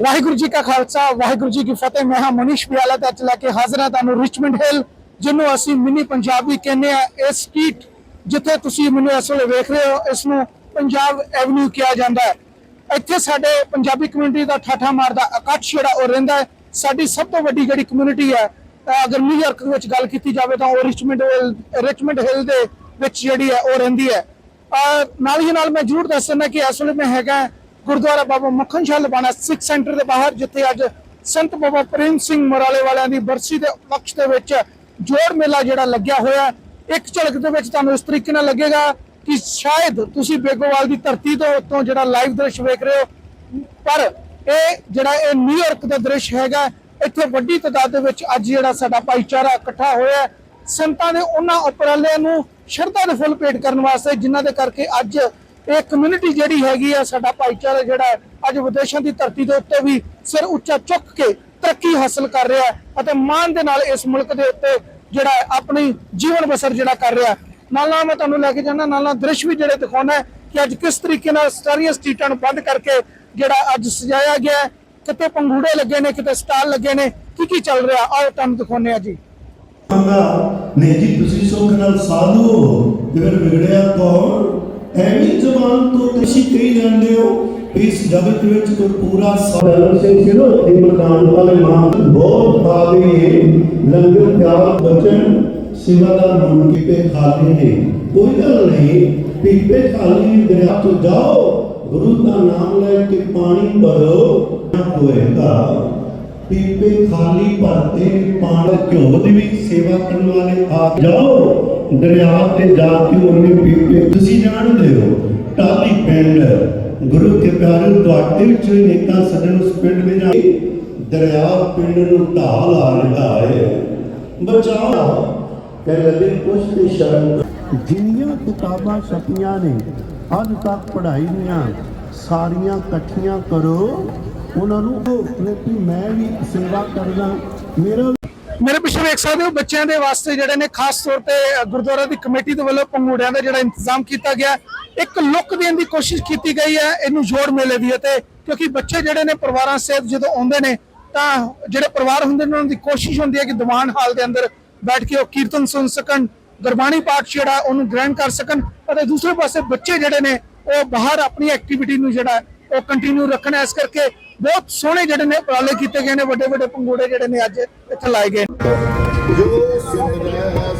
ਵਾਹਿਗੁਰੂ ਜੀ ਕਾ ਖਾਲਸਾ, ਵਾਹਿਗੁਰੂ ਜੀ ਕੀ ਫਤਿਹ। ਮੈਂ ਹਾਂ ਮਨੀਸ਼ ਪਿਆਲਾ ਤੇ ਅੱਜ ਲੈ ਕੇ ਹਾਜ਼ਰ ਹਾਂ ਤੁਹਾਨੂੰ ਰਿਚਮੰਡ ਹਿੱਲ ਜਿਹਨੂੰ ਅਸੀਂ ਮਿਨੀ ਪੰਜਾਬੀ ਕਹਿੰਦੇ ਆ ਇਹ ਸਟਰੀਟ ਜਿੱਥੇ ਤੁਸੀਂ ਮੈਨੂੰ ਇਸ ਵੇਲੇ ਵੇਖ ਰਹੇ ਹੋ ਇਸ ਨੂੰ ਪੰਜਾਬ ਐਵਨਿਊ ਕਿਹਾ ਜਾਂਦਾ ਹੈ। ਇੱਥੇ ਸਾਡੇ ਪੰਜਾਬੀ ਕਮਿਊਨਿਟੀ ਦਾ ਠਾਠਾ ਮਾਰਦਾ ਇਕੱਠ ਜਿਹੜਾ ਉਹ ਰਹਿੰਦਾ ਹੈ। ਸਾਡੀ ਸਭ ਤੋਂ ਵੱਡੀ ਜਿਹੜੀ ਕਮਿਊਨਿਟੀ ਹੈ ਅਗਰ ਨਿਊਯਾਰਕ ਵਿੱਚ ਗੱਲ ਕੀਤੀ ਜਾਵੇ ਤਾਂ ਉਹ ਰਿਚਮੰਡ ਹਿੱਲ ਰਿਚਮੰਡ ਹਿੱਲ ਦੇ ਵਿੱਚ ਜਿਹੜੀ ਹੈ, ਉਹ ਰਹਿੰਦੀ ਹੈ। ਨਾਲ ਹੀ ਨਾਲ ਮੈਂ ਜ਼ਰੂਰ ਦੱਸ ਦਿੰਦਾ ਕਿ ਇਸ ਵੇਲੇ ਮੈਂ ਹੈਗਾ ਗੁਰਦੁਆਰਾ ਬਾਬਾ ਮੱਖਣ ਸ਼ਾਹ ਲਬਾਣਾ ਸਿੱਖ ਸੈਂਟਰ ਦੇ ਬਾਹਰ, ਜਿੱਥੇ ਅੱਜ ਸੰਤ ਬਾਬਾ ਪ੍ਰੇਮ ਸਿੰਘ ਮਰਾਲੇ ਵਾਲਿਆਂ ਦੀ ਬਰਸੀ ਦੇ ਪਕਸ਼ ਦੇ ਵਿੱਚ ਜੋੜ ਮੇਲਾ ਜਿਹੜਾ ਲੱਗਿਆ ਹੋਇਆ ਇੱਕ ਝਲਕ ਦੇ ਵਿੱਚ ਤੁਹਾਨੂੰ ਇਸ ਤਰੀਕੇ ਨਾਲ ਲੱਗੇਗਾ ਕਿ ਸ਼ਾਇਦ ਤੁਸੀਂ ਬੇਗੋਵਾਲ ਦੀ ਧਰਤੀ ਤੋਂ ਉੱਤੋਂ ਜਿਹੜਾ ਲਾਈਵ ਦ੍ਰਿਸ਼ ਵੇਖ ਰਹੇ ਹੋ। ਪਰ ਇਹ ਜਿਹੜਾ ਇਹ ਨਿਊਯਾਰਕ ਦਾ ਦ੍ਰਿਸ਼ ਹੈਗਾ, ਇੱਥੇ ਵੱਡੀ ਤਾਦਾਦ ਦੇ ਵਿੱਚ ਅੱਜ ਜਿਹੜਾ ਸਾਡਾ ਭਾਈਚਾਰਾ ਇਕੱਠਾ ਹੋਇਆ ਸੰਤਾਂ ਦੇ ਉਹਨਾਂ ਉਪਰਾਲਿਆਂ ਨੂੰ ਸ਼ਰਧਾ ਦੇ ਫੁੱਲ ਭੇਟ ਕਰਨ ਵਾਸਤੇ, ਜਿਨ੍ਹਾਂ ਦੇ ਕਰਕੇ ਅੱਜ ਇਹ ਕਮਿਊਨਿਟੀ ਜਿਹੜੀ ਹੈਗੀ ਆ, ਸਾਡਾ ਭਾਈਚਾਰਾ ਜਿਹੜਾ ਅੱਜ ਵਿਦੇਸ਼ਾਂ ਦੀ ਧਰਤੀ ਦੇ ਉੱਤੇ ਵੀ ਸਿਰ ਉੱਚਾ ਚੁੱਕ ਕੇ ਤਰੱਕੀ ਹਾਸਲ ਕਰ ਰਿਹਾ ਅਤੇ ਮਾਣ ਦੇ ਨਾਲ ਇਸ ਮੁਲਕ ਦੇ ਉੱਤੇ ਜਿਹੜਾ ਆਪਣੀ ਜੀਵਨ ਬਸਰ ਜਿਹੜਾ ਕਰ ਰਿਹਾ ਨਾਲ ਨਾਲ ਮੈਂ ਤੁਹਾਨੂੰ ਲੈ ਕੇ ਜਾਣਾ ਨਾਲ ਨਾਲ ਦ੍ਰਿਸ਼ ਵੀ ਜਿਹੜੇ ਦਿਖਾਉਣਾ ਕਿ ਅੱਜ ਕਿਸ ਤਰੀਕੇ ਨਾਲ ਸਾਰੀਆਂ ਸਟਰੀਟਾਂ ਨੂੰ ਬੰਦ ਕਰਕੇ ਜਿਹੜਾ ਅੱਜ ਸਜਾਇਆ ਗਿਆ ਕਿਤੇ ਪੰਘੂੜੇ ਲੱਗੇ ਨੇ, ਕਿਤੇ ਸਟਾਲ ਲੱਗੇ ਨੇ। ਕੀ ਕੀ ਚੱਲ ਰਿਹਾ? ਆਓ ਤੁਹਾਨੂੰ ਦਿਖਾਉਂਦੇ ਆ ਜੀ। ਨਹੀਂ ਜੀ, ਤੁਸੀਂ ਸੁੱਖ ਨਾਲ ਸਾਧੂ ਹੋ। ਤੇ ਫਿਰ ਵਿਗੜਿਆ ਕੌਣ? ਐਵੇਂ ਜ਼ਬਾਨ ਤੋਂ ਤੁਸੀਂ ਕਹੀ ਜਾਂਦੇ ਹੋ ਇਸ ਜਗਤ ਵਿੱਚ ਕੋਈ ਪੂਰਾ ਸਾਧਨ ਸਿੰਘ ਸੀ ਨਾ ਇਹ ਮਕਾਨ ਵਾਲੇ ਮਾਂ ਬਹੁਤ ਬਾਦੀ ਲੰਗਰ ਪਿਆਰ ਬਚਨ ਸੇਵਾਦਾਰ ਬਣ ਕੇ ਪੇ ਖਾਲੀ ਨੇ ਕੋਈ ਗੱਲ ਨਹੀਂ, ਪੀਪੇ ਖਾਲੀ ਦਰਿਆ ਤੋਂ ਜਾਓ, ਗੁਰੂ ਦਾ ਨਾਮ ਲੈ ਕੇ ਪਾਣੀ ਭਰੋ ਹੋਏਗਾ ਪੀਪੇ ਖਾਲੀ ਭਰਤੇ ਪਾਣੀ ਘਿਓ। ਵੀ ਸੇਵਾ ਕਰਨ ਵਾਲੇ ਆ ਜਾਓ, ਦਰਿਆ ਤੇ ਜਾ ਕੇ ਉਹਨੇ ਪੀਪੇ ਤੁਸੀਂ ਜਾਣਦੇ ਹੋ। ਟਾਲੀ ਪਿੰਡ, ਗੁਰੂ ਕੇ ਪਿਆਰੇ ਤੁਹਾਡੇ ਵਿੱਚ ਵੀ ਨੇਕਾਂ ਉਸ ਪਿੰਡ ਵਿੱਚ ਜਾ ਦਰਿਆ ਪਿੰਡ ਨੂੰ ਢਾਹ ਲਾ ਰਿਹਾ ਹੈ। ਬਚਾਓ। ਕਹਿ ਲੱਗੇ ਕੁਛ ਦੀ ਸ਼ਰਨ ਜਿੰਨੀਆਂ ਕਿਤਾਬਾਂ ਛਪੀਆਂ ਨੇ, ਅੱਜ ਤੱਕ ਪੜ੍ਹਾਈ ਦੀਆਂ, ਸਾਰੀਆਂ ਇਕੱਠੀਆਂ ਕਰੋ। ਉਹਨਾਂ ਨੂੰ ਕਿ ਮੈਂ ਵੀ ਸੇਵਾ ਕਰਦਾ, ਮੇਰਾ ਮੇਰੇ ਪਿੱਛੇ ਵੇਖ ਸਕਦੇ ਹੋ ਬੱਚਿਆਂ ਦੇ ਵਾਸਤੇ ਜਿਹੜੇ ਨੇ, ਖਾਸ ਤੌਰ ਤੇ ਗੁਰਦੁਆਰਾ ਦੀ ਕਮੇਟੀ ਦੇ ਵੱਲੋਂ ਪੰਗੂੜਿਆਂ ਦਾ ਜਿਹੜਾ ਇੰਤਜ਼ਾਮ ਕੀਤਾ ਗਿਆ, ਇੱਕ ਲੁੱਕ ਦੇਣ ਦੀ ਕੋਸ਼ਿਸ਼ ਕੀਤੀ ਗਈ ਹੈ, ਇਹਨੂੰ ਜੋੜ ਮੇਲੇ ਦੀ ਅਤੇ ਕਿਉਂਕਿ ਬੱਚੇ ਜਿਹੜੇ ਨੇ ਪਰਿਵਾਰਾਂ ਸਹਿਤ ਜਦੋਂ ਆਉਂਦੇ ਨੇ, ਤਾਂ ਜਿਹੜੇ ਪਰਿਵਾਰ ਹੁੰਦੇ ਨੇ, ਉਹਨਾਂ ਦੀ ਕੋਸ਼ਿਸ਼ ਹੁੰਦੀ ਹੈ ਕਿ ਦੀਵਾਨ ਹਾਲ ਦੇ ਅੰਦਰ ਬੈਠ ਕੇ ਉਹ ਕੀਰਤਨ ਸੁਣ ਸਕਣ, ਗੁਰਬਾਣੀ ਪਾਠ ਜਿਹੜਾ ਉਹਨੂੰ ਗ੍ਰਹਿਣ ਕਰ ਸਕਣ, ਅਤੇ ਦੂਸਰੇ ਪਾਸੇ ਬੱਚੇ ਜਿਹੜੇ ਨੇ, ਉਹ ਬਾਹਰ ਆਪਣੀ ਐਕਟੀਵਿਟੀ ਨੂੰ ਜਿਹੜਾ ਉਹ ਕੰਟੀਨਿਊ ਰੱਖਣਾ, ਇਸ ਕਰਕੇ ਬਹੁਤ ਸੋਹਣੇ ਜਿਹੜੇ ਨੇ ਉਪਰਾਲੇ ਕੀਤੇ ਗਏ ਨੇ ਵੱਡੇ ਵੱਡੇ ਪੰਗੂੜੇ ਜਿਹੜੇ ਨੇ ਅੱਜ ਇੱਥੇ ਲਾਏ ਗਏ ਨੇ। ਜੋ ਸਿਮਰੈ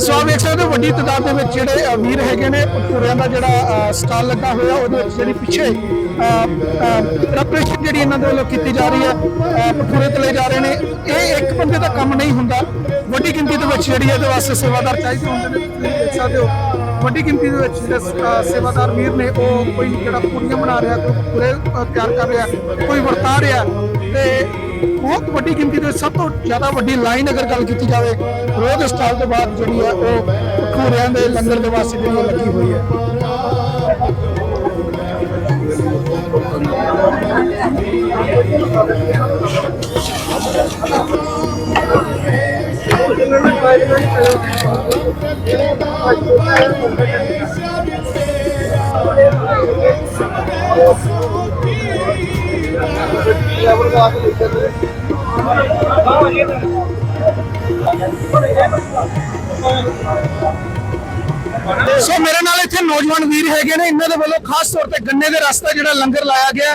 ਸੋ ਆਪ ਵੇਖ ਸਕਦੇ ਹੋ, ਵੱਡੀ ਤਾਦਾਦ ਦੇ ਵਿੱਚ ਜਿਹੜੇ ਵੀਰ ਹੈਗੇ ਨੇ, ਭਟੂਰਿਆਂ ਦਾ ਜਿਹੜਾ ਸਟਾਲ ਲੱਗਾ ਹੋਇਆ, ਉਹਦੇ ਵਿੱਚ ਜਿਹੜੀ ਪਿੱਛੇ ਪ੍ਰੈਪਰੇਸ਼ਨ ਜਿਹੜੀ ਇਹਨਾਂ ਦੇ ਵੱਲੋਂ ਕੀਤੀ ਜਾ ਰਹੀ ਹੈ ਭਟੂਰੇ ਤਲੇ ਜਾ ਰਹੇ ਨੇ। ਇਹ ਇੱਕ ਬੰਦੇ ਦਾ ਕੰਮ ਨਹੀਂ ਹੁੰਦਾ। ਵੱਡੀ ਗਿਣਤੀ ਦੇ ਵਿੱਚ ਜਿਹੜੀ ਇਹਦੇ ਵਾਸਤੇ ਸੇਵਾਦਾਰ ਚਾਹੀਦੇ ਹੁੰਦੇ ਨੇ, ਤੁਸੀਂ ਦੇਖ ਸਕਦੇ ਹੋ। ਵੱਡੀ ਗਿਣਤੀ ਦੇ ਵਿੱਚ ਜਿਹੜੇ ਸੇਵਾਦਾਰ ਵੀਰ ਨੇ, ਉਹ ਕੋਈ ਜਿਹੜਾ ਪੂਰੀਆਂ ਬਣਾ ਰਿਹਾ, ਕੋਈ ਪੂਰੇ ਤਿਆਰ ਕਰ ਰਿਹਾ, ਕੋਈ ਵਰਤਾ ਰਿਹਾ, ਤੇ ਬਹੁਤ ਵੱਡੀ ਗਿਣਤੀ ਦੇ ਸਭ ਤੋਂ ਜ਼ਿਆਦਾ ਵੱਡੀ ਲਾਈਨ ਅਗਰ ਗੱਲ ਕੀਤੀ ਜਾਵੇ, ਰੋਜ਼ ਸਟਾਲ ਤੋਂ ਬਾਅਦ ਜਿਹੜੀ ਹੈ ਉਹ ਭਟੂਰਿਆਂ ਦੇ ਲੰਗਰ ਦੇ ਵਾਸਤੇ ਜਿਹੜੀ ਲੱਗੀ ਹੋਈ ਹੈ। ਸੋ ਮੇਰੇ ਨਾਲ ਇੱਥੇ ਨੌਜਵਾਨ ਵੀਰ ਹੈਗੇ ਨੇ। ਇਹਨਾਂ ਦੇ ਵੱਲੋਂ ਖਾਸ ਤੌਰ ਤੇ ਗੰਨੇ ਦੇ ਰਸਤਾ ਜਿਹੜਾ ਲੰਗਰ ਲਾਇਆ ਗਿਆ।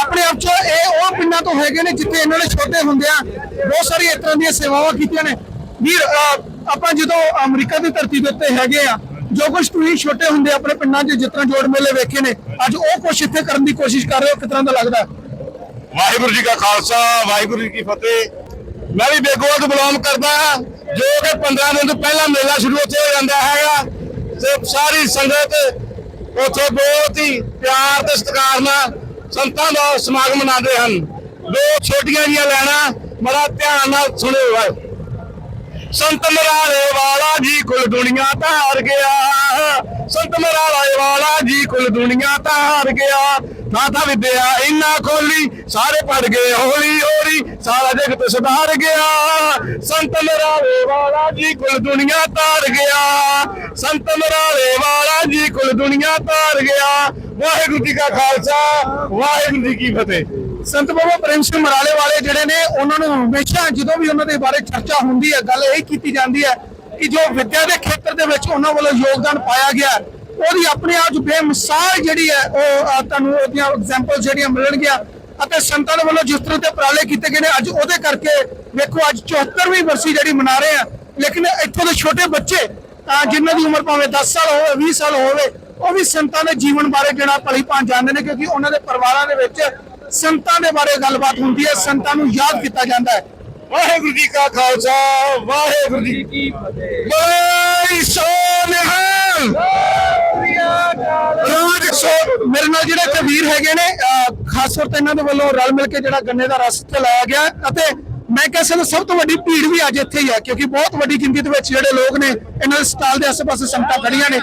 ਆਪਣੇ ਆਪ ਚ ਇਹ ਉਹ ਪਿੰਡਾਂ ਤੋਂ ਹੈਗੇ ਨੇ ਜਿੱਥੇ ਇਹਨਾਂ ਨੇ ਛੋਟੇ ਹੁੰਦਿਆਂ ਬਹੁਤ ਸਾਰੀਆਂ ਇਸ ਤਰ੍ਹਾਂ ਦੀਆਂ ਸੇਵਾਵਾਂ ਕੀਤੀਆਂ ਨੇ। ਵੀਰ ਆਪਾਂ ਜਦੋਂ ਅਮਰੀਕਾ ਦੀ ਧਰਤੀ ਦੇ ਉੱਤੇ ਹੈਗੇ ਆ, ਜੋ ਕੁਝ ਤੁਸੀਂ ਛੋਟੇ ਹੁੰਦੇ ਆਪਣੇ ਪਿੰਡਾਂ 'ਚ ਜਿਸ ਤਰ੍ਹਾਂ ਜੋੜ ਮੇਲੇ ਵੇਖੇ ਨੇ, ਅੱਜ ਉਹ ਕੁਝ ਇੱਥੇ ਕਰਨ ਦੀ ਕੋਸ਼ਿਸ਼ ਕਰ ਰਹੇ ਹੋ, ਕਿਸ ਤਰ੍ਹਾਂ ਦਾ ਲੱਗਦਾ? ਵਾਹਿਗੁਰੂ ਜੀ ਕਾ ਖਾਲਸਾ, ਵਾਹਿਗੁਰੂ ਜੀ ਕੀ ਫਤਿਹ। ਮੈਂ ਵੀ ਬੇਗੋਲ ਤੋਂ ਬਿਲੋਂਗ ਕਰਦਾ ਹਾਂ, ਜੋ ਕਿ 15 ਦਿਨ ਤੋਂ ਪਹਿਲਾਂ ਮੇਲਾ ਸ਼ੁਰੂ ਉੱਥੇ ਹੋ ਜਾਂਦਾ ਹੈਗਾ। ਤੇ ਸਾਰੀ ਸੰਗਤ ਉੱਥੇ ਬਹੁਤ ਹੀ ਪਿਆਰ ਤੇ ਸਤਿਕਾਰ ਨਾਲ ਸੰਤਾਂ ਦਾ ਸਮਾਗਮ ਮਨਾਉਂਦੇ ਹਨ। ਦੋ ਛੋਟੀਆਂ ਜੀਆਂ ਲੈਣਾ, ਬੜਾ ਧਿਆਨ ਨਾਲ ਸੁਣਿਓ ਸੰਤ ਮਰਾਲੇ ਵਾਲਾ ਜੀ ਕੁਲ ਦੁਨੀਆ ਤਾਰ ਗਿਆ। ਸੰਤ ਮਰਾਲੇ ਵਾਲਾ ਜੀ ਕੁਲ ਦੁਨੀਆ ਤਾਰ ਗਿਆ। ਮਾਤਾ ਵਿਦਿਆ ਇੰਨਾ ਖੋਲੀ, ਸਾਰੇ ਪੜ ਗਏ ਹੋਲੀ ਹੌਲੀ, ਸਾਰਾ ਜਗਤ ਸੁਧਾਰ ਗਿਆ। ਸੰਤ ਮਰਾਲੇ ਵਾਲਾ ਜੀ ਕੁਲ ਦੁਨੀਆ ਤਾਰ ਗਿਆ। ਸੰਤ ਮਰਾਲੇ ਵਾਲਾ ਜੀ ਕੁਲ ਦੁਨੀਆ ਤਾਰ ਗਿਆ। ਵਾਹਿਗੁਰੂ ਜੀ ਕਾ ਖਾਲਸਾ, ਵਾਹਿਗੁਰੂ ਜੀ ਕੀ ਫਤਿਹ। ਸੰਤ ਬਾਬਾ ਪ੍ਰੇਮ ਸਿੰਘ ਮਰਾਲੇ ਵਾਲੇ ਜਿਹੜੇ ਨੇ, ਉਹਨਾਂ ਨੂੰ ਹਮੇਸ਼ਾ ਜਦੋਂ ਵੀ ਉਹਨਾਂ ਦੇ ਬਾਰੇ ਚਰਚਾ ਹੁੰਦੀ ਹੈ, ਗੱਲ ਇਹ ਕੀਤੀ ਜਾਂਦੀ ਹੈ ਕਿ ਜੋ ਵਿੱਦਿਆ ਦੇ ਖੇਤਰ ਦੇ ਵਿੱਚ ਉਹਨਾਂ ਵੱਲੋਂ ਯੋਗਦਾਨ ਪਾਇਆ ਗਿਆ ਉਹਦੀ ਆਪਣੇ ਆਪ ਬੇਮਿਸਾਲ ਜਿਹੜੀ ਹੈ, ਉਹ ਤੁਹਾਨੂੰ ਉਹਦੀਆਂ ਐਗਜ਼ਾਮਪਲ ਜਿਹੜੀਆਂ ਮਿਲਣਗੀਆਂ ਅਤੇ ਸੰਤਾਂ ਦੇ ਵੱਲੋਂ ਜਿਸ ਤਰ੍ਹਾਂ ਦੇ ਉਪਰਾਲੇ ਕੀਤੇ ਗਏ ਨੇ, ਅੱਜ ਉਹਦੇ ਕਰਕੇ ਵੇਖੋ, ਅੱਜ 74ਵੀਂ ਵਰਸੀ ਜਿਹੜੀ ਮਨਾ ਰਹੇ ਆ, ਲੇਕਿਨ ਇੱਥੋਂ ਦੇ ਛੋਟੇ ਬੱਚੇ, ਤਾਂ ਜਿਨ੍ਹਾਂ ਦੀ ਉਮਰ ਭਾਵੇਂ 10 ਸਾਲ ਹੋਵੇ 20 ਸਾਲ ਹੋਵੇ, ਉਹ ਵੀ ਸੰਤਾਂ ਦੇ ਜੀਵਨ ਬਾਰੇ ਜਿਹੜਾ ਭਲੀ ਭਾਂਤ ਜਾਣਦੇ ਨੇ, ਕਿਉਂਕਿ ਉਹਨਾਂ ਦੇ ਪਰਿਵਾਰਾਂ ਦੇ ਵਿੱਚ ਸੰਤਾਂ ਦੇ ਬਾਰੇ ਗੱਲਬਾਤ ਹੁੰਦੀ ਹੈ, ਸੰਤਾਂ ਨੂੰ ਯਾਦ ਕੀਤਾ ਜਾਂਦਾ ਹੈ। ਵਾਹਿਗੁਰੂ ਜੀ ਕਾ ਖਾਲਸਾ, ਵਾਹਿਗੁਰੂ ਜੀ ਕੀ ਫਤਿਹ। ਬੋਲੇ ਸੋ ਰਾਜ ਸੋ, ਮੇਰੇ ਨਾਲ ਜਿਹੜੇ ਇੱਥੇ ਵੀਰ ਹੈਗੇ ਨੇ ਖਾਸ ਤੌਰ ਤੇ ਇਹਨਾਂ ਦੇ ਵੱਲੋਂ ਰਲ ਮਿਲ ਕੇ ਜਿਹੜਾ ਗੰਨੇ ਦਾ ਰਸ ਤੇ ਲਾਇਆ ਗਿਆ ਅਤੇ ਮੈਂ ਕਹਿ ਸਕਦਾ ਸਭ ਤੋਂ ਵੱਡੀ ਭੀੜ ਵੀ ਅੱਜ ਇੱਥੇ ਹੀ ਹੈ, ਕਿਉਂਕਿ ਬਹੁਤ ਵੱਡੀ ਗਿਣਤੀ ਦੇ ਵਿੱਚ ਜਿਹੜੇ ਲੋਕ ਨੇ, ਇਹਨਾਂ ਦੇ ਸਟਾਲ ਦੇ ਆਸ-ਪਾਸੇ ਸੰਗਤਾਂ ਖੜੀਆਂ ਨੇ।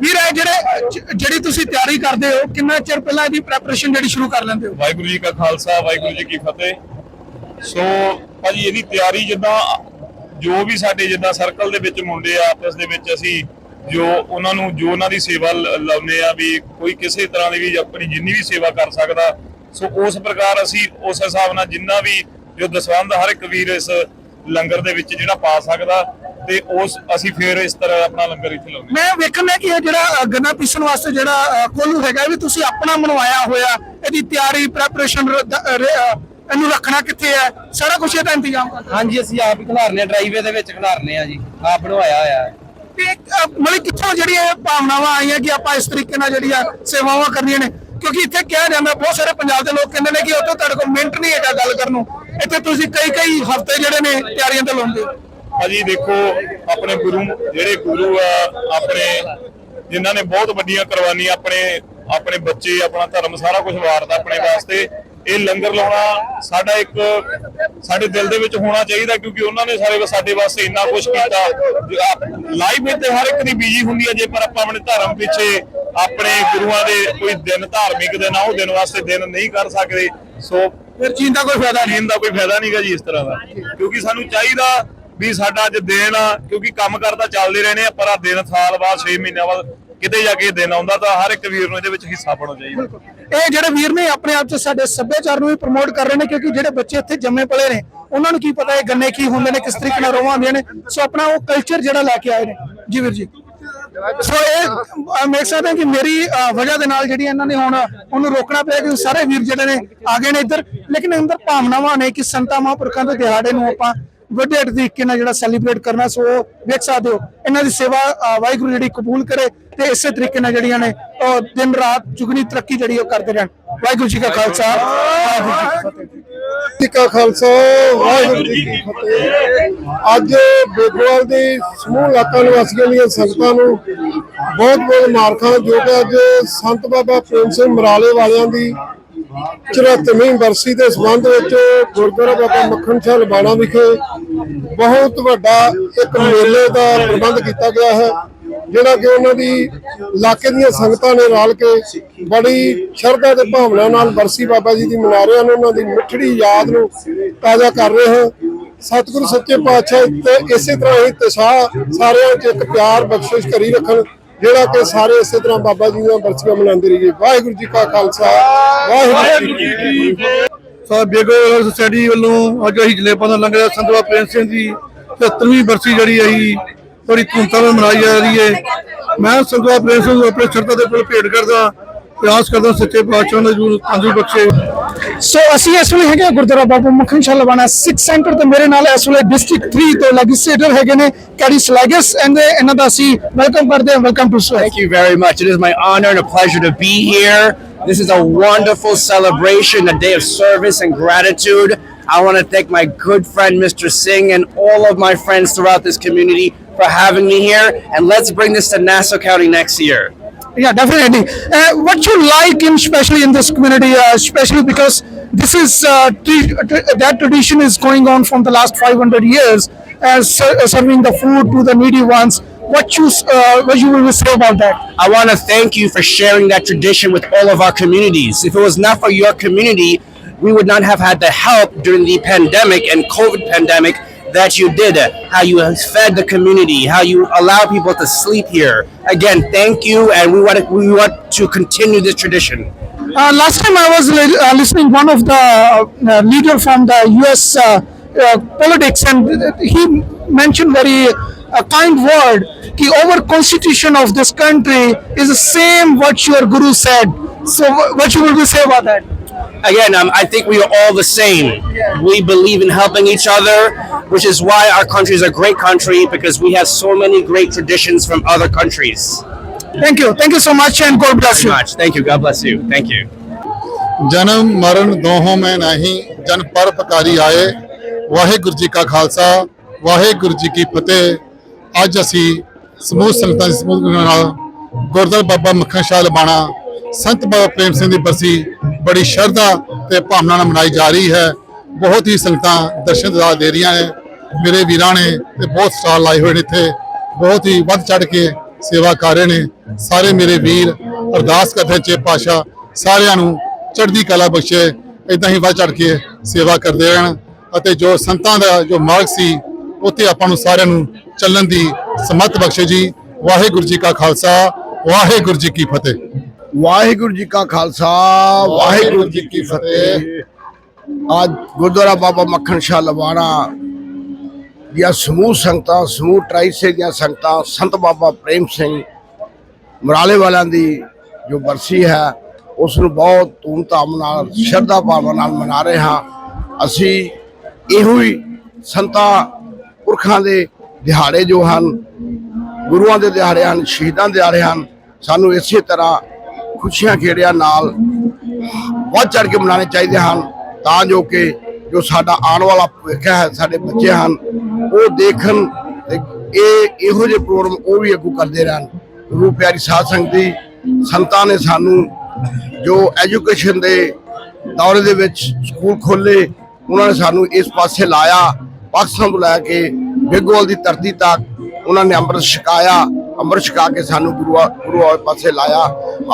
ਵੀਰ ਇਹ ਜਿਹੜੇ ਜਿਹੜੀ ਤੁਸੀਂ ਤਿਆਰੀ ਕਰਦੇ ਹੋ, ਕਿੰਨਾ ਚਿਰ ਪਹਿਲਾਂ ਇਹਦੀ ਪ੍ਰੈਪਰੇਸ਼ਨ ਜਿਹੜੀ ਸ਼ੁਰੂ ਕਰ ਲੈਂਦੇ ਹੋ? ਵਾਹਿਗੁਰੂ ਜੀ ਕਾ ਖਾਲਸਾ, ਵਾਹਿਗੁਰੂ ਜੀ ਕੀ ਫਤਿਹ। ਸੋ ਭਾਜੀ, ਇਹਦੀ ਤਿਆਰੀ ਜਿੱਦਾਂ ਜੋ ਵੀ ਸਾਡੇ ਜਿੱਦਾਂ ਸਰਕਲ ਦੇ ਵਿੱਚ ਮੁੰਡੇ ਆ, ਆਪਸ ਦੇ ਵਿੱਚ ਅਸੀਂ ਜੋ ਉਹਨਾਂ ਨੂੰ, ਜੋ ਉਹਨਾਂ ਦੀ ਸੇਵਾ ਲ- ਆ ਵੀ ਕੋਈ ਕਿਸੇ ਤਰ੍ਹਾਂ ਦੀ ਵੀ ਆਪਣੀ ਜਿੰਨੀ ਵੀ ਸੇਵਾ ਕਰ ਸਕਦਾ। ਸੋ ਉਸ ਪ੍ਰਕਾਰ ਅਸੀਂ ਉਸ ਹਿਸਾਬ ਨਾਲ ਜਿੰਨਾ ਵੀ ਜੋ ਦਸਵੰਧ ਹਰ ਇੱਕ ਵੀਰ ਇਸ ਲੰਗਰ ਦੇ ਵਿੱਚ ਜਿਹੜਾ ਪਾ ਸਕਦਾ ਤੇ ਉਸ ਅਸੀਂ ਫੇਰ ਇਸ ਤਰ੍ਹਾਂ ਆਪਣਾ ਲੰਗਰ ਇੱਥੇ ਲਾਉਂਦੇ ਮੈਂ ਵੇਖਣਾ ਕਿ ਇਹ ਜਿਹੜਾ ਗੰਨਾ ਪੀਸਣ ਵਾਸਤੇ ਜਿਹੜਾ ਕੋਲੂ ਹੈਗਾ ਵੀ ਤੁਸੀਂ ਆਪਣਾ ਬਣਵਾਇਆ ਹੋਇਆ ਇਹਦੀ ਤਿਆਰੀ ਪ੍ਰੈਪਰੇਸ਼ਨ ਇਹਨੂੰ ਰੱਖਣਾ ਕਿੱਥੇ ਹੈ? ਸਾਰਾ ਕੁਝ ਇਹਦਾ ਇੰਤਜ਼ਾਮ ਕਰਨਾ ਹਾਂਜੀ ਅਸੀਂ ਆਪ ਹੀ ਖਿਲਾਰਨੇ ਡਰਾਈਵੇ ਦੇ ਵਿੱਚ ਖਿਲਾਰਨੇ ਆ ਜੀ ਆਪ ਬਣਵਾਇਆ ਹੋਇਆ ਹੈ। ਮਤਲਬ ਕਿੱਥੋਂ ਜਿਹੜੀਆਂ ਇਹ ਭਾਵਨਾਵਾਂ ਆਈਆਂ ਕਿ ਆਪਾਂ ਇਸ ਤਰੀਕੇ ਨਾਲ ਜਿਹੜੀਆਂ ਸੇਵਾਵਾਂ ਕਰਨੀਆਂ ਨੇ? ਕਿਉਂਕਿ ਇੱਥੇ ਕਿਹਾ ਜਾਂਦਾ ਬਹੁਤ ਸਾਰੇ ਪੰਜਾਬ ਦੇ ਲੋਕ ਕਹਿੰਦੇ ਨੇ ਕਿ ਉੱਥੇ ਤੁਹਾਡੇ ਕੋਲ ਮਿੰਟ ਨਹੀਂ ਹੈਗਾ ਗੱਲ ਕਰਨ ਨੂੰ। ਇੱਥੇ ਤੁਸੀਂ ਕਈ ਕਈ ਹਫ਼ਤੇ ਜਿਹੜੇ ਨੇ ਤਿਆਰੀਆਂ ਤੇ ਲਾਉਂਦੇ ਹੋ। ਭਾਜੀ ਦੇਖੋ, ਆਪਣੇ ਗੁਰੂ, ਜਿਹੜੇ ਗੁਰੂ ਆ, ਆਪਣੇ, ਜਿਨ੍ਹਾਂ ਨੇ ਬਹੁਤ ਵੱਡੀਆਂ ਕੁਰਬਾਨੀਆਂ ਆਪਣੇ ਆਪਣੇ ਬੱਚੇ, ਆਪਣਾ ਧਰਮ, ਸਾਰਾ ਕੁਝ ਵਾਰਦਾ ਆਪਣੇ ਵਾਸਤੇ, ਇਹ ਲੰਗਰ ਲਾਉਣਾ ਸਾਡਾ ਇੱਕ, ਸਾਡੇ ਦਿਲ ਦੇ ਵਿੱਚ ਹੋਣਾ ਚਾਹੀਦਾ, ਕਿਉਂਕਿ ਉਹਨਾਂ ਨੇ ਸਾਰੇ ਸਾਡੇ ਵਾਸਤੇ ਇੰਨਾ ਕੁਝ ਕੀਤਾ। ਲਾਈਫ ਵਿੱਚ ਹਰ ਇੱਕ ਦੀ ਬੀਜੀ ਹੁੰਦੀ ਹੈ ਜੇ ਪਰ ਆਪਾਂ ਆਪਣੇ ਧਰਮ ਪਿੱਛੇ ਆਪਣੇ ਗੁਰੂਆਂ ਦੇ ਕੋਈ ਦਿਨ, ਧਾਰਮਿਕ ਦਿਨ ਆ, ਉਹ ਦਿਨ ਵਾਸਤੇ ਦਿਨ ਨਹੀਂ ਕਰ ਸਕਦੇ। ਸੋ, ਫਿਰ ਜੀਣ ਦਾ ਕੋਈ ਫਾਇਦਾ ਨਹੀਂ ਜੀਣ ਦਾ ਕੋਈ ਫਾਇਦਾ ਨਹੀਂਗਾ ਜੀ ਇਸ ਤਰ੍ਹਾਂ ਦਾ। ਕਿਉਂਕਿ ਸਾਨੂੰ ਚਾਹੀਦਾ ਵੀ ਸਾਡਾ ਅੱਜ ਦਿਨ ਆ, ਕਿਉਂਕਿ ਕੰਮ ਕਰਦਾ ਚੱਲਦੇ ਰਹਿਣੇ ਆ, ਪਰ ਆ ਦਿਨ ਸਾਲ ਬਾਅਦ 6 ਮਹੀਨਿਆਂ ਬਾਅਦ ਕਿਤੇ ਜਾ ਕੇ ਦਿਨ ਆਉਂਦਾ ਤਾਂ ਹਰ ਇੱਕ ਵੀਰ ਨੂੰ ਇਹਦੇ ਵਿੱਚ ਹਿੱਸਾ ਪਾਉਣਾ ਚਾਹੀਦਾ। ਇਹ ਜਿਹੜੇ ਵੀਰ ਨੇ ਆਪਣੇ ਆਪ 'ਚ ਸਾਡੇ ਸੱਭਿਆਚਾਰ ਨੂੰ ਵੀ ਪ੍ਰਮੋਟ ਕਰ ਰਹੇ ਨੇ, ਕਿਉਂਕਿ ਜਿਹੜੇ ਬੱਚੇ ਇੱਥੇ ਜੰਮੇ ਪਲੇ ਨੇ, ਉਹਨਾਂ ਨੂੰ ਕੀ ਪਤਾ ਇਹ ਗੰਨੇ ਕੀ ਹੁੰਦੇ ਨੇ, ਕਿਸ ਤਰੀਕੇ ਨਾਲ ਰੋਵਾਂ ਹੁੰਦੀਆਂ ਨੇ। ਸੋ ਆਪਣਾ ਉਹ ਕਲਚਰ ਜਿਹੜਾ ਲੈ ਕੇ ਆਏ ਨੇ। ਜੀ ਵੀਰ ਜੀ। ਸੋ ਇਹ ਮੈਂ ਸਕਦਾ ਕਿ ਮੇਰੀ ਵਜ੍ਹਾ ਦੇ ਨਾਲ ਜਿਹੜੀ ਇਹਨਾਂ ਨੇ ਹੁਣ ਉਹਨੂੰ ਰੋਕਣਾ ਪਿਆ ਕਿ ਸਾਰੇ ਵੀਰ ਜਿਹੜੇ ਨੇ ਆ ਗਏ ਨੇ ਇੱਧਰ। ਲੇਕਿਨ ਅੰਦਰ ਭਾਵਨਾਵਾਂ ਨੇ ਕਿ ਸੰਤਾਂ, ਮਹਾਂਪੁਰਖਾਂ ਦੇ ਦਿਹਾੜੇ ਨੂੰ ਆਪਾਂ ਵੱਡੇ ਤਰੀਕੇ ਨਾਲ ਜਿਹੜਾ ਸੈਲੀਬ੍ਰੇਟ ਕਰਨਾ, ਸੋ ਵੇਖ ਸਕਦੇ ਹੋ, ਇਹਨਾਂ ਦੀ ਸੇਵਾ ਵਾਹਿਗੁਰੂ ਜਿਹੜੀ ਕਬੂਲ ਕਰੇ ਤੇ ਇਸੇ ਤਰੀਕੇ ਨਾਲ ਜਿਹੜੀਆਂ ਨੇ ਉਹ ਦਿਨ ਰਾਤ ਚੁਗਣੀ ਤਰੱਕੀ ਜਿਹੜੀ ਉਹ ਕਰਦੇ ਰਹਿਣ। ਵਾਹਿਗੁਰੂ ਜੀ ਕਾ ਖਾਲਸਾ, ਵਾਹਿਗੁਰੂ ਜੀ ਕੀ ਫਤਿਹ। ਜੀ ਕਾ ਖਾਲਸਾ, ਵਾਹਿਗੁਰੂ ਜੀ ਕੀ ਫਤਿਹ। ਅੱਜ ਬੇਗੋਵਾਲ ਦੇ ਸਮੂਹ ਇਲਾਕਾ ਨਿਵਾਸੀਆਂ ਦੀਆਂ ਸੰਗਤਾਂ ਨੂੰ ਬਹੁਤ ਬਹੁਤ ਮਾਰਖਾਂ ਜੋ ਕਿ ਅੱਜ ਸੰਤ ਬਾਬਾ ਪ੍ਰੇਮ ਸਿੰਘ ਮਰਾਲੇ ਵਾਲਿਆਂ ਦੀ 74ਵੀਂ ਬਰਸੀ ਦੇ ਸੰਬੰਧ ਵਿੱਚ ਗੁਰਦੁਆਰਾ ਬਾਬਾ ਮੱਖਣ ਸ਼ਾਹ ਲਬਾਣਾ ਵਿਖੇ ਬਹੁਤ ਵੱਡਾ ਇੱਕ ਮੇਲੇ ਦਾ ਪ੍ਰਬੰਧ ਕੀਤਾ ਗਿਆ ਹੈ, ਜਿਹੜਾ ਕਿ ਉਹਨਾਂ ਦੀ ਇਲਾਕੇ ਦੀਆਂ ਸੰਗਤਾਂ ਨੇ ਰਲ ਕੇ ਬੜੀ ਸ਼ਰਧਾ ਤੇ ਭਾਵਨਾ ਨਾਲ ਬਰਸੀ ਬਾਬਾ ਜੀ ਦੀ ਮਨਾ ਰਹੇ ਹਨ, ਉਹਨਾਂ ਦੀ ਮਿੱਠੜੀ ਯਾਦ ਨੂੰ ਤਾਜ਼ਾ ਕਰ ਰਹੇ ਹਾਂ ਸਤਿਗੁਰੂ ਸੱਚੇ ਪਾਤਸ਼ਾਹ ਤੇ ਇਸੇ ਤਰ੍ਹਾਂ ਹੀ ਤਸ਼ਾਹ ਸਾਰਿਆਂ 'ਚ ਇੱਕ ਪਿਆਰ ਬਖਸ਼ਿਸ਼ ਕਰੀ ਰੱਖਣ ਜਿਹੜਾ ਕਿ ਸਾਰੇ ਇਸੇ ਤਰ੍ਹਾਂ ਬਾਬਾ ਜੀ ਦੀਆਂ ਬਰਸੀਆਂ ਮਨਾਉਂਦੇ ਰਹੀਏ। ਵਾਹਿਗੁਰੂ ਜੀ ਕਾ ਖਾਲਸਾ, ਵਾਹਿਗੁਰੂ ਜੀ ਕੀ ਫਤਿਹ। ਸਾ ਬੇਗੋ ਸੋਸਾਇਟੀ ਵੱਲੋਂ ਅੱਜ ਅਸੀਂ ਜਲੇਪਾਂ ਦਾ ਲੰਗਰ ਸੰਤਵਾ ਪ੍ਰੇਮ ਸਿੰਘ ਦੀ 77ਵੀਂ ਬਰਸੀ ਜਿਹੜੀ ਆਈ ਬੜੀ ਧੂਮਧਾਮ ਨਾਲ ਮਨਾਈ ਜਾ ਰਹੀ ਹੈ। ਮੈਂ ਸੰਤਵਾ ਪ੍ਰੇਮ ਸਿੰਘ ਨੂੰ ਆਪਣੇ ਸ਼ਰਧਾ ਦੇ ਕੋਲ ਭੇਟ ਕਰਦਾ ਪਿਆਸ ਕਰਦਾ ਸੱਚੇ ਪਾਤਸ਼ਾਹ ਨੇ ਜੂ ਤੰਦੂ ਬਖਸ਼ੇ ਸੋ ਅਸੀਂ ਇਸ ਵੇਲੇ ਹੈਗੇ ਆ ਗੁਰਦੁਆਰਾ ਬਾਬਾ ਮੱਖਣ ਸ਼ਾਹ ਲਵਾਣਾ ਸਿੱਖ ਸੈਂਟਰ ਤੇ ਮੇਰੇ ਨਾਲ ਇਸ ਵੇਲੇ ਡਿਸਟ੍ਰਿਕਟ 3 ਤੋਂ ਲੈਜਿਸਲੇਟਰ ਹੈਗੇ ਨੇ ਕੈਰੀ ਸਲੈਗਸ ਐਂਡ ਇਹਨਾਂ ਦਾ ਅਸੀਂ ਵੈਲਕਮ ਕਰਦੇ ਹਾਂ welcome to so Thank you very much. It is my honor and a pleasure to be here. This is a wonderful celebration, a day of service and gratitude. I want to thank my good friend Mr. Singh and all of my friends throughout this community for having me here. And let's bring this to Nassau County next year. Yeah, definitely. Uh, what you like in especially in this community, uh, especially because this is uh, that tradition is going on from the last 500 years. uh, serving the food to the needy ones. What you uh, what you will say about that? I want to thank you for sharing that tradition with all of our communities. If it was not for your community, we would not have had the help during the pandemic and COVID pandemic that you did. How you fed the community, how you allow people to sleep here. Again, thank you, and we want to, we want to continue this tradition. Uh, last time I was uh, listening one of the uh, leader from the U.S. Uh, uh, politics, and he mentioned very uh, kind word. कि our constitution of this country is the same what your guru said. So what you will say about that? Again, um, I think we are all the same. We believe in helping each other, which is why our country is a great country because we have so many great traditions from other countries. Thank you, thank you so much, and God bless Very you. much. Thank you. God bless you. Thank you. ਜਨਮ ਮਰਨ ਦੋਹੋਂ ਮੈਂ ਨਹੀਂ ਜਨ ਪਰ ਪਕਾਰੀ ਆਏ ਵਾਹਿਗੁਰੂ ਜੀ ਕਾ ਖਾਲਸਾ ਵਾਹਿਗੁਰੂ ਜੀ ਕੀ ਫਤਿਹ ਅੱਜ ਅਸੀਂ ਸਮੂਹ ਸੰਗਤਾਂ ਦੇ ਸਮੂਹ ਨਾਲ ਗੁਰਦੁਆਰਾ ਬਾਬਾ ਮੱਖਣ ਸ਼ਾਹ ਲਬਾਣਾ ਸੰਤ ਬਾਬਾ ਪ੍ਰੇਮ ਸਿੰਘ ਦੀ ਬਰਸੀ ਬੜੀ ਸ਼ਰਧਾ ਤੇ ਭਾਵਨਾ ਨਾਲ ਮਨਾਈ ਜਾ ਰਹੀ ਹੈ। ਬਹੁਤ ਹੀ ਸੰਗਤਾਂ ਦਰਸ਼ਨ ਦਿਦਾਰ ਦੇ ਰਹੀਆਂ ਨੇ। ਮੇਰੇ ਵੀਰਾਂ ਨੇ ਤੇ ਬਹੁਤ ਸਟਾਲ ਲਾਏ ਹੋਏ ਨੇ ਇੱਥੇ। ਬਹੁਤ ਹੀ ਵੱਧ ਚੜ ਕੇ ਸੇਵਾ ਕਰ ਰਹੇ ਨੇ। ਸਾਰੇ ਮੇਰੇ ਵੀਰ ਅਰਦਾਸ ਕਰਦੇ ਹਾਂ ਚੇ ਪਾਸ਼ਾ ਸਾਰਿਆਂ ਨੂੰ ਚੜ੍ਹਦੀ ਕਲਾ ਬਖਸ਼ੇ। ਇਦਾਂ ਹੀ ਵੱਧ ਚੜ ਕੇ ਸੇਵਾ ਕਰਦੇ ਰਹਿਣ ਅਤੇ ਜੋ ਸੰਤਾਂ ਦਾ ਜੋ ਮਾਰਗ ਸੀ, ਉੱਥੇ ਆਪਾਂ ਨੂੰ ਸਾਰਿਆਂ ਨੂੰ ਚੱਲਣ ਦੀ ਸਮਤ ਬਖਸ਼ੇ ਜੀ। ਵਾਹਿਗੁਰੂ ਜੀ ਕਾ ਖਾਲਸਾ, ਵਾਹਿਗੁਰੂ ਜੀ ਕੀ ਫਤਿਹ। ਵਾਹਿਗੁਰੂ ਜੀ ਕਾ ਖਾਲਸਾ, ਵਾਹਿਗੁਰੂ ਜੀ ਕੀ ਫਤਿਹ। ਅੱਜ ਗੁਰਦੁਆਰਾ ਬਾਬਾ ਮੱਖਣ ਸ਼ਾਹ ਲਵਾਣਾ ਦੀਆਂ ਸਮੂਹ ਸੰਗਤਾਂ, ਸਮੂਹ ਟਰਾਈਸੇ ਦੀਆਂ ਸੰਗਤਾਂ, ਸੰਤ ਬਾਬਾ ਪ੍ਰੇਮ ਸਿੰਘ ਮਰਾਲੇ ਵਾਲਿਆਂ ਦੀ ਜੋ ਬਰਸੀ ਹੈ, ਉਸ ਨੂੰ ਬਹੁਤ ਧੂਮਧਾਮ ਨਾਲ, ਸ਼ਰਧਾ ਭਾਵਨਾ ਨਾਲ ਮਨਾ ਰਹੇ ਹਾਂ। ਅਸੀਂ ਇਹੋ ਹੀ ਸੰਤਾਂ, ਪੁਰਖਾਂ ਦੇ ਦਿਹਾੜੇ ਜੋ ਹਨ, ਗੁਰੂਆਂ ਦੇ ਦਿਹਾੜੇ ਹਨ, ਸ਼ਹੀਦਾਂ ਦੇ ਦਿਹਾੜੇ ਹਨ, ਸਾਨੂੰ ਇਸੇ ਤਰ੍ਹਾਂ ਖੁਸ਼ੀਆਂ ਖੇੜਿਆਂ ਨਾਲ ਵੱਧ ਚੜ ਕੇ ਮਨਾਉਣੇ ਚਾਹੀਦੇ ਹਨ, ਤਾਂ ਜੋ ਕਿ ਜੋ ਸਾਡਾ ਆਉਣ ਵਾਲਾ ਭਵਿੱਖ ਹੈ, ਸਾਡੇ ਬੱਚੇ ਹਨ, ਉਹ ਦੇਖਣ ਤੇ ਇਹ ਇਹੋ ਜਿਹੇ ਪ੍ਰੋਗਰਾਮ ਉਹ ਵੀ ਅੱਗੋਂ ਕਰਦੇ ਰਹਿਣ। ਗੁਰੂ ਪਿਆਰੀ ਸਾਧ ਸੰਗਤ ਦੀ ਸੰਤਾਂ ਨੇ ਸਾਨੂੰ ਜੋ ਐਜੂਕੇਸ਼ਨ ਦੇ ਦੌਰੇ ਦੇ ਵਿੱਚ ਸਕੂਲ ਖੋਲੇ ਉਹਨਾਂ ਨੇ ਸਾਨੂੰ ਇਸ ਪਾਸੇ ਲਾਇਆ ਪਾਕਿਸਤਾਨ ਤੋਂ ਲੈ ਕੇ ਬੇਗੋਲ ਦੀ ਧਰਤੀ ਤੱਕ ਉਹਨਾਂ ਨੇ ਅੰਮ੍ਰਿਤ ਛਕਾਇਆ। ਅੰਮ੍ਰਿਤ ਛਕਾ ਕੇ ਸਾਨੂੰ ਗੁਰੂ ਗੁਰੂ ਵਾਲੇ ਪਾਸੇ ਲਾਇਆ।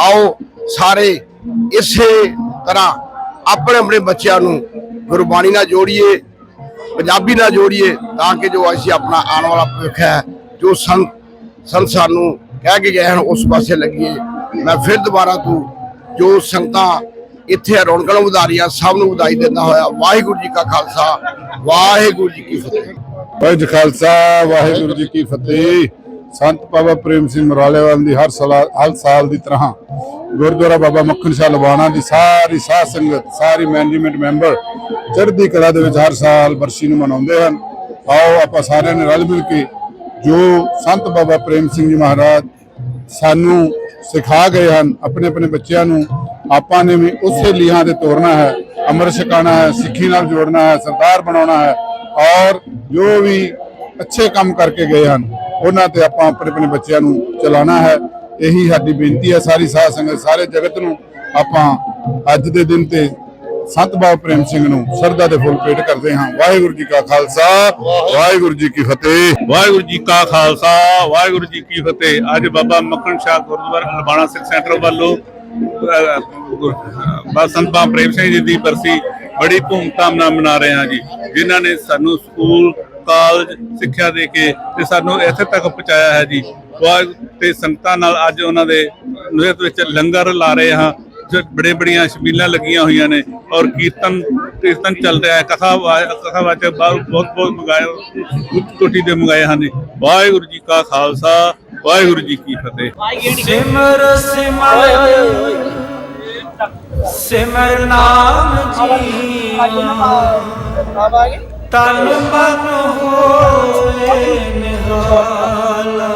ਆਓ ਸਾਰੇ ਇਸੇ ਤਰ੍ਹਾਂ ਆਪਣੇ ਆਪਣੇ ਬੱਚਿਆਂ ਨੂੰ ਗੁਰਬਾਣੀ ਨਾਲ ਜੋੜੀਏ, ਪੰਜਾਬੀ ਨਾਲ ਜੋੜੀਏ, ਤਾਂ ਕਿ ਜੋ ਅਸੀਂ ਆਪਣਾ ਆਉਣ ਵਾਲਾ ਭਵਿੱਖ ਹੈ, ਜੋ ਸੰਤ ਸੰਤ ਸਾਨੂੰ ਕਹਿ ਕੇ ਗਏ ਹਨ, ਉਸ ਪਾਸੇ ਲੱਗੀਏ। ਮੈਂ ਫਿਰ ਦੁਬਾਰਾ ਤੋਂ ਜੋ ਸੰਗਤਾਂ ਇੱਥੇ ਰੌਣਕਾਂ ਨੂੰ ਵਧਾ ਰਹੀਆਂ, ਸਭ ਨੂੰ ਵਧਾਈ ਦਿੰਦਾ ਹੋਇਆ, ਵਾਹਿਗੁਰੂ ਜੀ ਕਾ ਖਾਲਸਾ, ਵਾਹਿਗੁਰੂ ਜੀ ਕੀ ਫਤਿਹ। ਵਾਹਿਗੁਰੂ ਜੀ ਖਾਲਸਾ, ਵਾਹਿਗੁਰੂ ਜੀ ਕੀ ਫਤਿਹ। ਸੰਤ ਬਾਬਾ ਪ੍ਰੇਮ ਸਿੰਘ ਮਰਾਲੇਵਾਲ ਦੀ ਹਰ ਸਾਲ ਹਰ ਸਾਲ ਦੀ ਤਰ੍ਹਾਂ ਗੁਰਦੁਆਰਾ ਬਾਬਾ ਮੱਖਣ ਸ਼ਾਹ ਲਵਾਣਾ ਦੀ ਸਾਰੀ ਸਾਧ ਸੰਗਤ, ਸਾਰੀ ਮੈਨੇਜਮੈਂਟ ਮੈਂਬਰ ਚੜ੍ਹਦੀ ਕਲਾ ਦੇ ਵਿੱਚ ਹਰ ਸਾਲ ਬਰਸੀ ਨੂੰ ਮਨਾਉਂਦੇ ਹਨ। ਆਓ ਆਪਾਂ ਸਾਰਿਆਂ ਨੇ ਰਲ ਮਿਲ ਕੇ ਜੋ ਸੰਤ ਬਾਬਾ ਪ੍ਰੇਮ ਸਿੰਘ ਜੀ ਮਹਾਰਾਜ ਸਾਨੂੰ ਸਿਖਾ ਗਏ ਹਨ ਆਪਣੇ ਆਪਣੇ ਬੱਚਿਆਂ ਨੂੰ, ਆਪਾਂ ਨੇ ਵੀ ਉਸੇ ਲੀਹਾਂ ਤੇ ਤੋਰਨਾ ਹੈ ਅੰਮ੍ਰਿਤ ਛਕਾਉਣਾ ਹੈ, ਸਿੱਖੀ ਨਾਲ ਜੋੜਨਾ ਹੈ, ਸਰਦਾਰ ਬਣਾਉਣਾ ਹੈ ਔਰ ਜੋ ਵੀ ਅੱਛੇ ਕੰਮ ਕਰਕੇ ਗਏ ਹਨ ਉਹਨਾਂ ਤੇ ਆਪਾਂ ਆਪਣੇ ਆਪਣੇ ਬੱਚਿਆਂ ਨੂੰ ਚਲਾਉਣਾ ਹੈ। ਇਹੀ ਸਾਡੀ ਬੇਨਤੀ ਹੈ। ਸਾਰੀ ਸਾਧ ਸੰਗਤ, ਸਾਰੇ ਜਗਤ ਨੂੰ ਆਪਾਂ ਅੱਜ ਦੇ ਦਿਨ ਤੇ ਸੰਤ ਬਾਬਾ ਪ੍ਰੇਮ ਸਿੰਘ ਨੂੰ ਸਰਦਾ ਦੇ ਫੁੱਲ ਭੇਟ ਕਰਦੇ ਹਾਂ। ਵਾਹਿਗੁਰੂ ਜੀ ਕਾ ਖਾਲਸਾ, ਵਾਹਿਗੁਰੂ ਜੀ ਕੀ ਫਤਿਹ। ਵਾਹਿਗੁਰੂ ਜੀ ਕਾ ਖਾਲਸਾ, ਵਾਹਿਗੁਰੂ ਜੀ ਕੀ ਫਤਿਹ। ਅੱਜ ਬਾਬਾ ਮੱਖਣ ਸ਼ਾਹ ਗੁਰਦੁਆਰਾ ਲਬਾਣਾ ਸਿੱਖ ਸੈਂਟਰ ਵੱਲੋਂ ਬਾਬਾ ਸੰਤ ਬਾਬਾ ਪ੍ਰੇਮ ਸਿੰਘ ਜੀ ਦੀ ਬਰਸੀ ਬੜੀ ਧੂਮਧਾਮ ਨਾਲ ਮਨਾ ਰਹੇ ਹਾਂ ਜੀ। ਜਿਨ੍ਹਾਂ ਨੇ ਸਾਨੂੰ ਸਕੂਲ ਕਾਲਜ ਸਿੱਖਿਆ ਦੇ ਕੇ ਤੇ ਸਾਨੂੰ ਇੱਥੇ ਤੱਕ ਪਹੁੰਚਾਇਆ ਹੈ ਜੀ। ਵਾਹਿ ਤੇ ਸੰਗਤਾਂ ਨਾਲ ਅੱਜ ਉਹਨਾਂ ਦੇ ਨਿਯਤ ਵਿੱਚ ਲੰਗਰ ਲਾ ਰਹੇ ਹਾਂ ਜੋ ਬੜੇ ਬੜੀਆਂ ਸ਼ਬੀਲਾਂ ਲੱਗੀਆਂ ਹੋਈਆਂ ਨੇ ਔਰ ਕੀਰਤਨ ਕੀਰਤਨ ਚੱਲ ਰਿਹਾ ਹੈ। ਕਥਾ ਕਥਾ ਵਾਚਕ ਬਹੁਤ ਬਹੁਤ ਮੰਗਾਏ ਕੋਟੀ ਦੇ ਮੰਗਾਏ ਹਨ ਜੀ। ਵਾਹਿਗੁਰੂ ਜੀ ਕਾ ਖਾਲਸਾ ਵਾਹਿਗੁਰੂ ਜੀ ਕੀ ਫਤਿਹ। ਸਿਮਰ ਸਿਮਰ ਸਿਮਰ ਨਾਮ ਜੀਵਾ ਤਨ ਮਨ ਹੋਏ ਨਿਹਾਲਾ